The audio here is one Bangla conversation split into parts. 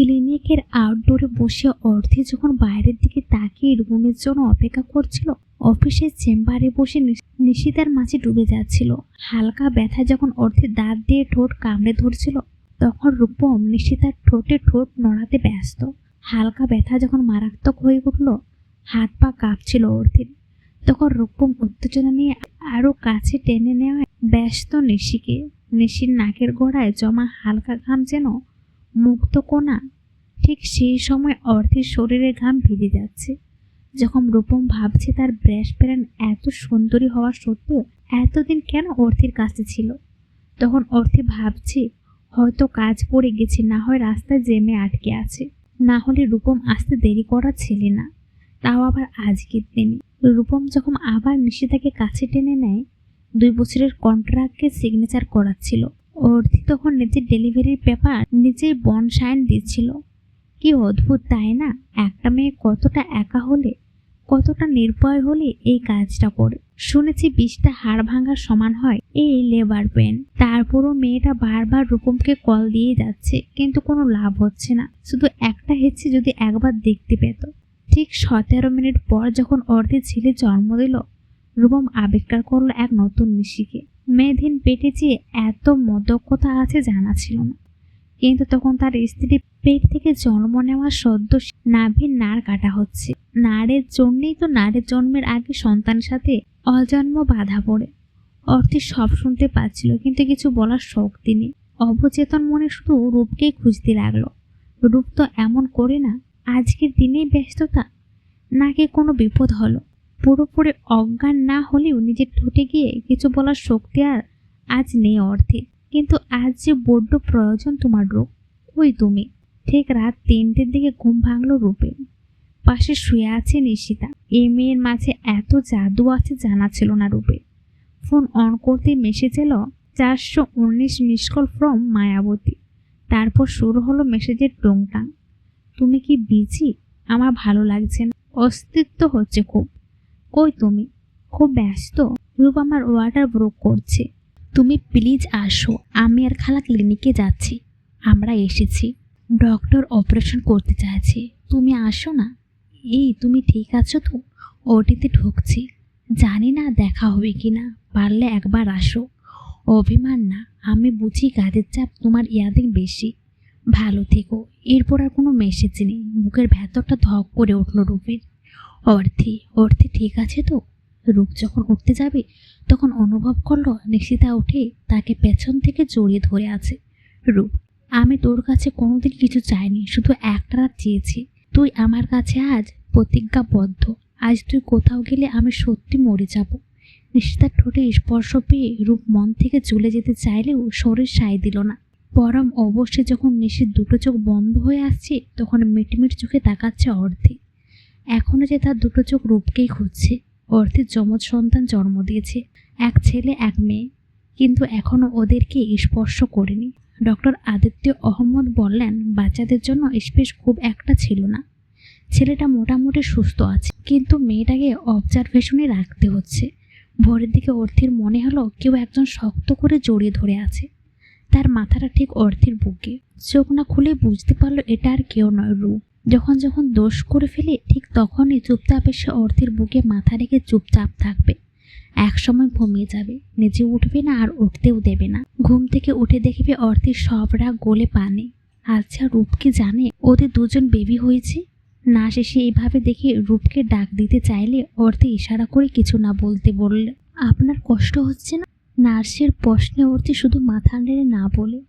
ক্লিনিকের আউটডোরে বসে অর্ধে যখন বাইরের দিকে তাকিয়ে রুমের জন্য অপেক্ষা করছিল, অফিসের চেম্বারে বসে নিশ- নিশিতার মাঝে ডুবে যাচ্ছিল। হালকা ব্যথা যখন অর্ধে দাঁত দিয়ে ঠোঁট কামড়ে ধরছিল, তখন রূপম নিশিতার ঠোঁটে ঠোঁট নড়াতে ব্যস্ত। হালকা ব্যথা যখন মারাত্মক হয়ে উঠল, হাত পা কাঁপছিল অর্থের তখন রূপম উত্তেজনা নিয়ে আরও কাছে টেনে নেওয়ায় ব্যস্ত নিশিকে। নিশির নাকের গোড়ায় জমা হালকা ঘাম যেন মুক্ত কোনা ঠিক সেই সময় অর্থের শরীরে ঘাম ভিজে যাচ্ছে। যখন রূপম ভাবছে তার ব্রেশ প্যারেন এত সুন্দরী হওয়া সত্ত্বেও এতদিন কেন অর্থের কাছে ছিল? তখন অর্থে ভাবছে, হয়তো কাজ পড়ে গেছে, না হয় রাস্তায় জেমে আটকে আছে। না হলে রূপম আসতে দেরি করা ছেলে না। তাও আবার আজকের দিনে। রূপম যখন আবার নিশিতাকে কাছে টেনে নেয়, দুই বছরের কন্ট্রাক্টকে সিগনেচার করাচ্ছিল। অর্থি তখন নিজের ডেলিভারির পেপার নিজেই বন সাইন দিচ্ছিল। কি অদ্ভুত, তাই না? একটা মেয়ে কতটা একা হলে, কতটা নির্ভয় হলে এই কাজটা করে। শুনেছি বিষটা হাড় ভাঙার সমান হয় এই লেবার পেন তারপরও মেয়েটা বারবার রূপমকে কল দিয়ে যাচ্ছে, কিন্তু কোনো লাভ হচ্ছে না। শুধু একটা হেচ্ছে যদি একবার দেখতে পেত। ঠিক সতেরো মিনিট পর যখন অর্ধে ছেলে জন্ম দিল, রূপম আবিষ্কার করল এক নতুন নিশিকে। মেয়েদিন পেটে যে এত মদকতা আছে জানা ছিল না। কিন্তু তখন তার স্ত্রী পেট থেকে জন্ম নেওয়া সদ্য নাভির নাড় কাটা হচ্ছে। নাড়ের জন্যেই তো নাড়ের জন্মের আগে সন্তানের সাথে অজন্ম বাধা পড়ে। অর্থে সব শুনতে পাচ্ছিল, কিন্তু কিছু বলার শক্তি নেই। অবচেতন মনে শুধু রূপকেই খুঁজতে লাগল। রূপ তো এমন করে না, আজকের দিনেই ব্যস্ততা, নাকি কোনো বিপদ হলো? পুরোপুরি অজ্ঞান না হলেও নিজের ঠোঁটে গিয়ে কিছু বলার শক্তি আর আজ নেই অর্থে কিন্তু আজ যে বড্ড প্রয়োজন তোমার রূপ ওই তুমি? ঠিক রাত তিনটের দিকে ঘুম ভাঙলো রূপে। পাশে শুয়ে আছে নিশিতা। এই মেয়ের মাঝে এত জাদু আছে জানা ছিল না রূপে। ফোন অন করতে মেসেজ এলো, চারশো উনিশ মিস কল ফ্রম মায়াবতী। তারপর শুরু হলো মেসেজের টংটাং। তুমি কি বিজি? আমার ভালো লাগছে না। অস্তিত্ব হচ্ছে খুব। কই তুমি? খুব ব্যস্ত। রূপ আমার ওয়াটার ব্রোক করছে। তুমি প্লিজ আসো। আমি আর খালা ক্লিনিকে যাচ্ছি। আমরা এসেছি। ডক্টর অপারেশন করতে চাইছে। তুমি আসো না? এই, তুমি ঠিক আছো তো? ওটিতে ঢুকছি। জানি না দেখা হবে কি না পারলে একবার আসো। অভিমান না, আমি বুঝি কাজের চাপ তোমার ইয়াদিন বেশি। ভালো থেকো। এরপর আর কোনো মেসেজ নেই। বুকের ভেতরটা ধক করে উঠল রূপের। অর্থে অর্থে ঠিক আছে তো? রূপ যখন উঠতে যাবে, তখন অনুভব করল নিশিতা উঠে তাকে পেছন থেকে জড়িয়ে ধরে আছে। রূপ, আমি তোর কাছে কোনোদিন কিছু চাইনি, শুধু একটা রাত চেয়েছি। তুই আমার কাছে আজ প্রতিজ্ঞাবদ্ধ। আজ তুই কোথাও গেলে আমি সত্যি মরে যাব। নিশিতার ঠোঁটে স্পর্শ পেয়ে রূপ মন থেকে চলে যেতে চাইলেও শরীর সায় দিল না। পরম অবশ্যই যখন নিশির দুটো চোখ বন্ধ হয়ে আসছে, তখন মিটমিট চোখে তাকাচ্ছে অর্ধে। এখনও যে তার দুটো চোখ রূপকেই খুঁজছে অর্থের যমজ সন্তান জন্ম দিয়েছে, এক ছেলে, এক মেয়ে। কিন্তু এখনও ওদেরকে স্পর্শ করেনি। ডক্টর আদিত্য আহমদ বললেন, বাচ্চাদের জন্য স্পেস খুব একটা ছিল না। ছেলেটা মোটামুটি সুস্থ আছে, কিন্তু মেয়েটাকে অবজারভেশনে রাখতে হচ্ছে। ভোরের দিকে অর্থের মনে হলো কেউ একজন শক্ত করে জড়িয়ে ধরে আছে। তার মাথাটা ঠিক অর্থের বুকে। চোখ না খুলে বুঝতে পারল এটা আর কেউ নয়, রূপ। যখন যখন দোষ করে ফেলে, ঠিক তখনই চুপচাপ এসে অর্থের বুকে মাথা রেখে চুপচাপ থাকবে। এক সময় ঘুমিয়ে যাবে, নিজে উঠবে না আর উঠতেও দেবে না। ঘুম থেকে উঠে দেখবে অর্থের সব রাগ গলে পানে। আচ্ছা রূপ কি জানে? ওদের দুজন বেবি হয়েছে? না শেষে এইভাবে দেখে রূপকে ডাক দিতে চাইলে অর্থে ইশারা করে কিছু না বলতে বললে, আপনার কষ্ট হচ্ছে না? নার্সের প্রশ্নে অর্থে শুধু মাথা নেড়ে না বলে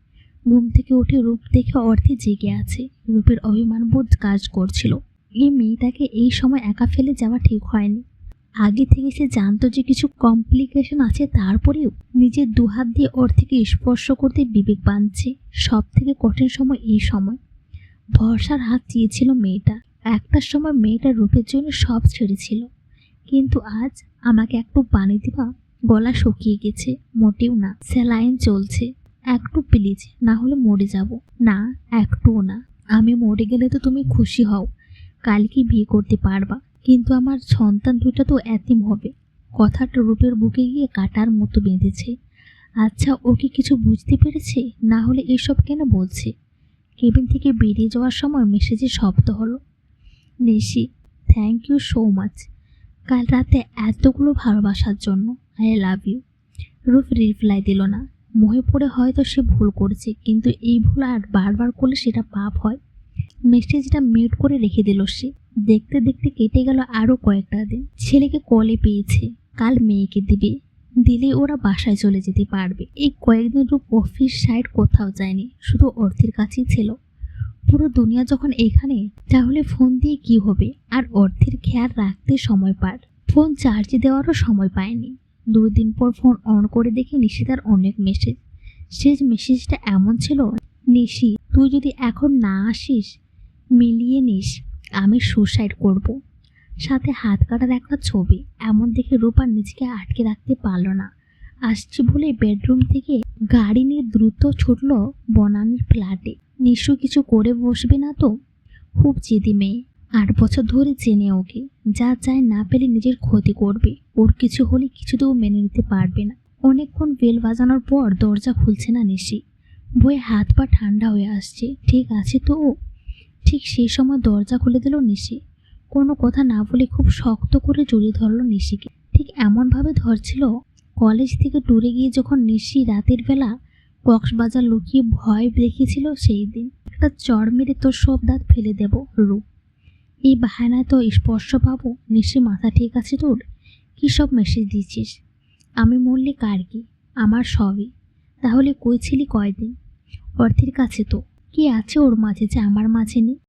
ঘুম থেকে উঠে রূপ দেখে অর্থে জেগে আছে। রূপের অভিমান বোধ কাজ করছিল। এই মেয়েটাকে এই সময় একা ফেলে যাওয়া ঠিক হয়নি। আগে থেকে সে জানতো যে কিছু কমপ্লিকেশন আছে, তারপরেও নিজের দুহাত দিয়ে ওর থেকে স্পর্শ করতে বিবেক বাঁধছে। সব থেকে কঠিন সময় এই সময়। ভরসার হাত চেয়েছিল মেয়েটা। একটার সময় মেয়েটা রূপের জন্য সব ছেড়েছিল। কিন্তু আজ আমাকে একটু পানি দিবা, গলা শুকিয়ে গেছে। মোটেও না, স্যালাইন চলছে। একটু প্লিজ না হলে মরে যাব। না, একটুও না। আমি মরে গেলে তো তুমি খুশি হও। কালকে বিয়ে করতে পারবা। কিন্তু আমার সন্তান দুইটা তো এতিম হবে। কথাটা রূপের বুকে গিয়ে কাটার মতো বেঁধেছে। আচ্ছা ও কি কিছু বুঝতে পেরেছে? না হলে এসব কেন বলছে? কেবিন থেকে বেরিয়ে যাওয়ার সময় মেসেজের শব্দ হলো। Nishi thank you so much কাল রাতে এতগুলো ভালোবাসার জন্য I love you Rup reply দিল না। মোহে পড়ে হয়তো সে ভুল করছে, কিন্তু এই ভুল আর বারবার করলে সেটা পাপ হয়। মেসেজটা মিউট করে রেখে দিল সে। দেখতে দেখতে কেটে গেল আরও কয়েকটা দিন। ছেলেকে কলে পেয়েছে। কাল মেয়েকে দিবে। দিলে ওরা বাসায় চলে যেতে পারবে। এই কয়েকদিন রূপ অফিস সাইড কোথাও যায়নি। শুধু অর্থের কাছেই ছিল। পুরো দুনিয়া যখন এখানে, তাহলে ফোন দিয়ে কি হবে? আর অর্থের খেয়াল রাখতে সময় পার। ফোন চার্জে দেওয়ারও সময় পায়নি। দুই দিন পর ফোন অন করে দেখে নিশিতার অনেক মেসেজ শেষ মেসেজটা এমন ছিল, নিশি, তুই যদি এখন না আসিস, মিলিয়ে নিস, আমি সুসাইড করব। সাথে হাত কাটার একটা ছবি, এমন দেখে রূপা নিজেকে আটকে রাখতে পারল না। আসছি বলে বেডরুম থেকে গাড়ি নিয়ে দ্রুত ছুটল বনানির ফ্ল্যাটে নিশু কিছু করে বসবে না তো? খুব জেদি মেয়ে। আট বছর ধরে চেনে ওকে যা চায় না পেলে নিজের ক্ষতি করবে। ওর কিছু হলে কিছুতেও মেনে নিতে পারবে না। অনেকক্ষণ বেল বাজানোর পর দরজা খুলছে না নিশি। বয়ে হাত পা ঠান্ডা হয়ে আসছে। ঠিক আছে তো ও? ঠিক সেই সময় দরজা খুলে দিল নিশি। কোনো কথা না বলে খুব শক্ত করে জড়িয়ে ধরলো নিশিকে। ঠিক এমনভাবে ধরছিল, কলেজ থেকে ট্যুরে গিয়ে যখন নিশি রাতের বেলা কক্সবাজার লুকিয়ে ভয় দেখিয়েছিল সেই দিন। একটা চড় মেরে তোর সব দাঁত ফেলে দেব, রূপ। এই বাহানায় তো স্পর্শ পাবো নিশ্চয় মাথা ঠিক আছে তোর? কী সব মেসেজ দিচ্ছিস? আমি মরলে কার কি? আমার সবই। তাহলে কই ছিলি কয়দিন? অর্থের কাছে তো। কি আছে ওর মাঝে যে আমার মাঝে নেই?